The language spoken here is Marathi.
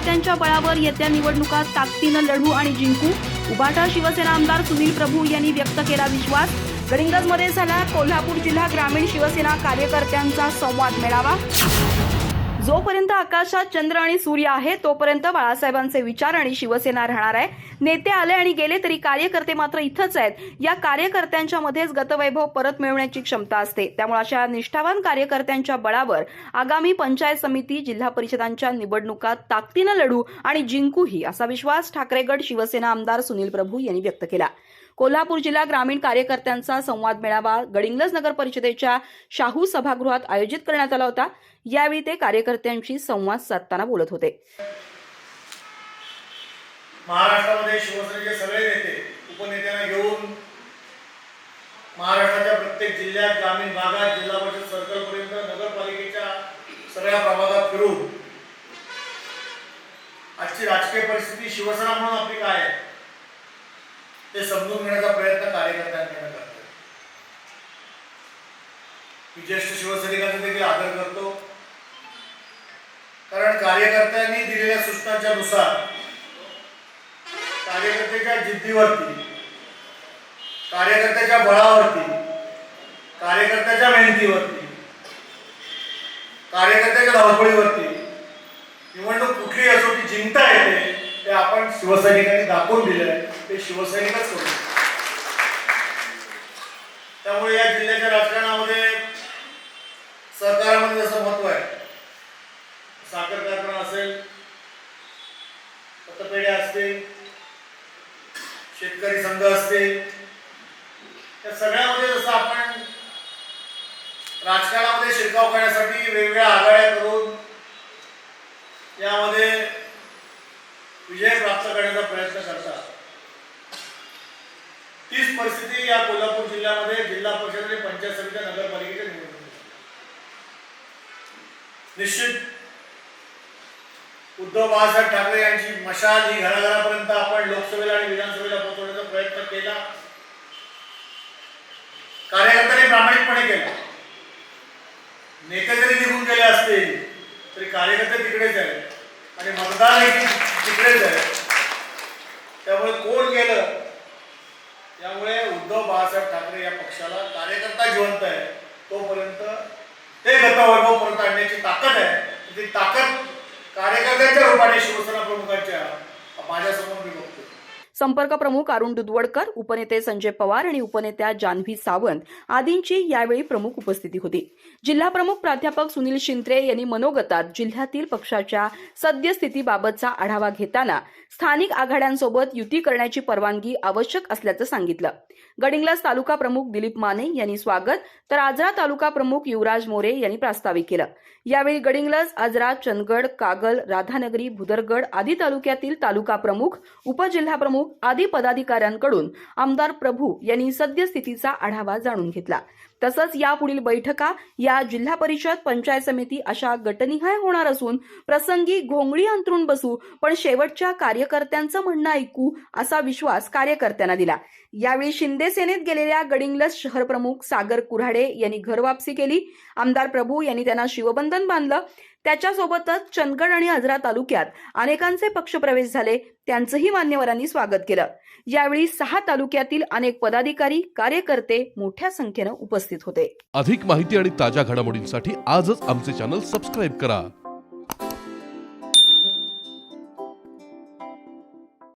कार्यकर्त्यांच्या बळावर येत्या निवडणुकात ताकदीनं लढू आणि जिंकू उभाटा शिवसेना आमदार सुनील प्रभू यांनी व्यक्त केला विश्वास. गडिंगजमध्ये झाला कोल्हापूर जिल्हा ग्रामीण शिवसेना कार्यकर्त्यांचा संवाद मेळावा. जोपर्यंत आकाशात चंद्र आणि सूर्य आहे तोपर्यंत बाळासाहेबांचे विचार आणि शिवसेना राहणार आहे. नेते आले आणि गेले तरी कार्यकर्ते मात्र इथंच आहेत. या कार्यकर्त्यांच्या मध्येच गतवैभव परत मिळवण्याची क्षमता असते. त्यामुळे अशा निष्ठावान कार्यकर्त्यांच्या बळावर आगामी पंचायत समिती जिल्हा परिषदांच्या निवडणुकात ताकदीनं लढू आणि जिंकूही असा विश्वास ठाकरेगड शिवसेना आमदार सुनील प्रभू यांनी व्यक्त केला. कोल्हापूर जिल्हा ग्रामीण कार्यकर्त्यांचा संवाद मेळावा गडिंग्लज नगर परिषदेच्या शाहू सभागृहात आयोजित करण्यात आला होता. यावेळी ते कार्यकर्त्यांशी संवाद साधताना बोलत होते. महाराष्ट्रामध्ये शिवसेनेचे सगळे नेते उपनेत्यांना घेऊन महाराष्ट्राच्या प्रत्येक जिल्ह्यात ग्रामीण भागात जिल्हा परिषद सर्कलपर्यंत नगरपालिकेच्या सगळ्या प्रभागात फिरून आजची राजकीय परिस्थिती शिवसेना म्हणून आपली काय आहे? ते समजून घेण्याचा प्रयत्न कार्यकर्त्यांकडे करतो मी ज्येष्ठ शिवसैनिकांचा देखील आदर करतो. कारण कार्यकर्त्यांनी दिलेल्या सूचनांच्या नुसार कार्यकर्त्याच्या जिद्दीवरती कार्यकर्त्याच्या बळावरती कार्यकर्त्याच्या मेहनतीवरती कार्यकर्त्याच्या धावपळीवरती निवडणूक कुठली असो ती जिंकता येते. ते आपण शिवसैनिकांनी दाखवून दिलंय ते शिवसैनिकच करू त्यामुळे या जिल्ह्याच्या राजकारणामध्ये सरकारमध्ये जसं महत्त्व आहे साखर कारखाना असेल पतपेढ्या असतील शेतकरी संघ असतील या सगळ्यामध्ये जसं आपण राजकारणामध्ये शिरकाव करण्यासाठी वेगवेगळ्या आघाड्या करून यामध्ये विजय प्राप्त करण्याचा प्रयत्न करतात तीच परिस्थिती या कोल्हापूर जिल्ह्यामध्ये जिल्हा परिषद आणि पंचायत समिती नगरपालिकेच्या निवडणुकीत निश्चित. उद्धव बाळासाहेब ठाकरे यांची मशाल ही घराघरापर्यंत आपण लोकसभेला आणि विधानसभेला पोहोचवण्याचा प्रयत्न केला. कार्यकर्त्यांनी प्रामाणिकपणे केला. नेते जरी निघून गेले असतील तरी कार्यकर्ते तिकडेच आहेत. आणि मतदार देखील तिकडेच आहेत त्यामुळे कोण गेलं? त्यामुळे उद्धव बाळासाहेब ठाकरे या पक्षाला कार्यकर्ता जिवंत आहे. तोपर्यंत ते गतवैभव परत आणण्याची ताकद आहे. ती ताकद कार्यकर्त्यांच्या रूपाने शिवसेना प्रमुखांच्या माझ्यासमोर संपर्क प्रमुख अरुण दुधवडकर उपनेते संजय पवार आणि उपनेत्या जान्हवी सावंत आदींची यावेळी प्रमुख उपस्थिती होती. जिल्हा प्रमुख प्राध्यापक सुनील शिंत्रे यांनी मनोगतात जिल्ह्यातील पक्षाच्या सद्यस्थितीबाबतचा आढावा घेताना स्थानिक आघाड्यांसोबत युती करण्याची परवानगी आवश्यक असल्याचं सांगितलं. गडिंग्लास तालुका प्रमुख दिलीप माने यांनी स्वागत तर आजरा तालुका प्रमुख युवराज मोरे यांनी प्रास्ताविक केलं. यावेळी गडिंग्लज आजरा चंदगड कागल राधानगरी भुदरगड आदी तालुक्यातील तालुका प्रमुख उपजिल्हा प्रमुख आदी पदाधिकाऱ्यांकडून आमदार प्रभू यांनी सद्यस्थितीचा आढावा जाणून घेतला. तसंच यापुढील बैठका या जिल्हा परिषद पंचायत समिती अशा गटनिहाय होणार असून प्रसंगी घोंगडी अंतरून बसू पण शेवटच्या कार्यकर्त्यांचं म्हणणं ऐकू असा विश्वास कार्यकर्त्यांना दिला. यावेळी शिंदे सेनेत गेलेल्या गडिंगलस शहर प्रमुख सागर कुऱ्हाडे यांनी घरवापसी केली. आमदार प्रभू यांनी त्यांना शिवबंधन बांधलं. त्याच्यासोबतच चंदगड आणि आजरा तालुक्यात अनेकांचे पक्षप्रवेश झाले. त्यांचंही मान्यवरांनी स्वागत केलं. यावेळी सहा तालुक्यातील अनेक पदाधिकारी कार्यकर्ते मोठ्या संख्येनं उपस्थित उपस्थित होते. अधिक माहिती आणि ताज्या घडामोडींसाठी आजच आमचे चॅनल सबस्क्राईब करा.